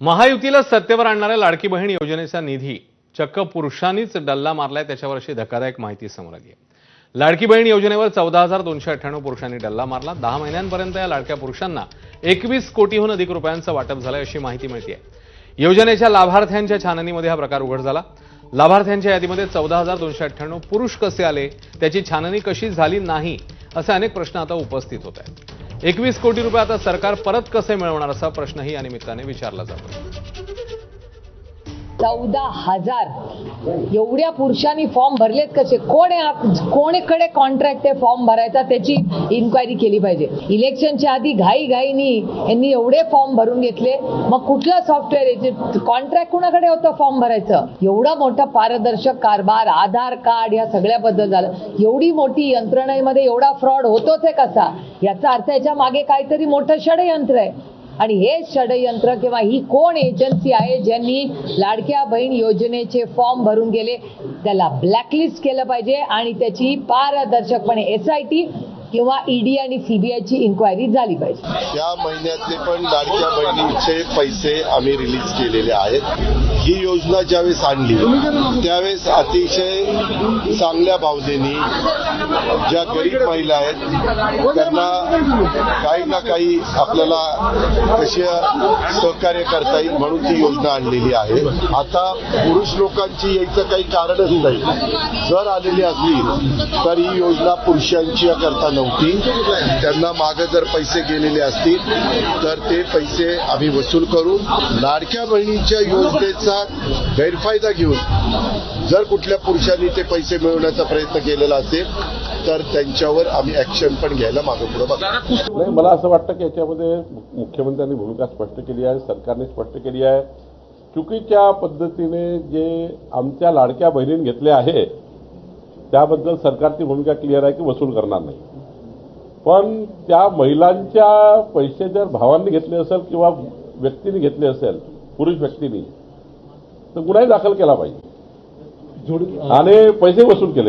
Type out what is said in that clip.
महायुतीला सत्तेवर आणणाऱ्या लाडकी बहीण योजनेचा निधी चक्क पुरुषांनीच डल्ला मारलाय त्याच्यावर अशी धक्कादायक माहिती समोर आली आहे लाडकी बहीण योजनेवर चौदा हजार दोनशे अठ्ठ्याण्णव पुरुषांनी डल्ला मारला. दहा महिन्यांपर्यंत या लाडक्या पुरुषांना एकवीस कोटीहून अधिक रुपयांचं वाटप झालंय अशी माहिती मिळते योजनेच्या लाभार्थ्यांच्या छाननीमध्ये हा प्रकार उघड झाला. लाभार्थ्यांच्या यादीमध्ये चौदा हजार दोनशे अठ्ठ्याण्णव पुरुष कसे आले त्याची छाननी कशी झाली नाही असे अनेक प्रश्न आता उपस्थित होत आहेत. एकवीस कोटी रुपये आता सरकार परत कसे मिळवणार असा प्रश्नही या निमित्ताने विचारला जातो. चौदा हजार. एवढ्या पुरुषांनी फॉर्म भरलेत कसे? कोण कोणीकडे कॉन्ट्रॅक्ट आहे फॉर्म भरायचा? त्याची इन्क्वायरी केली पाहिजे. इलेक्शनच्या आधी घाई घाईनी यांनी एवढे फॉर्म भरून घेतले. मग कुठलं सॉफ्टवेअर याचे कॉन्ट्रॅक्ट कुणाकडे होतं फॉर्म भरायचं? एवढा मोठा पारदर्शक कारभार आधार कार्ड या सगळ्याबद्दल झालं. एवढी मोठी यंत्रणेमध्ये एवढा फ्रॉड होतोच आहे कसा? याचा अर्थ याच्या मागे काहीतरी मोठं षडयंत्र आहे. आणि हे षडयंत्र किंवा ही कोण एजन्सी आहे ज्यांनी लाडक्या बहीण योजनेचे फॉर्म भरून गेले त्याला ब्लॅकलिस्ट केलं पाहिजे आणि त्याची पारदर्शकपणे एस आय टी किंवा ईडी आणि सीबीआयची इन्क्वायरी झाली पाहिजे. या महिन्यातले पण लाडक्या बहिणींचे पैसे आम्ही रिलीज केलेले आहेत. ही योजना ज्यावेळेस आणली त्यावेळेस अतिशय चांगल्या भावनेनी ज्या गरीब महिला आहेत त्यांना काही ना काही आपल्याला कशी सहकार्य करता येईल म्हणून ती योजना आणलेली आहे. आता पुरुष लोकांची यायचं काही कारणच नाही. जर आलेली असली तर ही योजना पुरुषांची करता नव्हती. त्यांना मागे जर पैसे गेलेले असतील तर ते पैसे आम्ही वसूल करू. लाडक्या बहिणीच्या योजनेचा गैरफायदा घेऊन जर कुठल्या पुरुषांनी ते पैसे मिळवण्याचा प्रयत्न केलेला असेल तर त्यांच्यावर आम्ही ऍक्शन पण घ्यायला मागे पुढे नाही मला असं वाटतं की याच्यामध्ये मुख्यमंत्र्यांनी भूमिका स्पष्ट केली आहे सरकारने स्पष्ट केली आहे. चुकीच्या पद्धतीने जे आमच्या लाडक्या बहिणीने घेतले आहे त्याबद्दल सरकारची भूमिका क्लिअर आहे की वसूल करणार नाही. पण त्या महिलांच्या पैसे जर भावांनी घेतले असेल किंवा व्यक्तीने घेतले असेल पुरुष व्यक्तीने तर गुन्हाही दाखल केला पाहिजे. आणि पैसे वसूल केले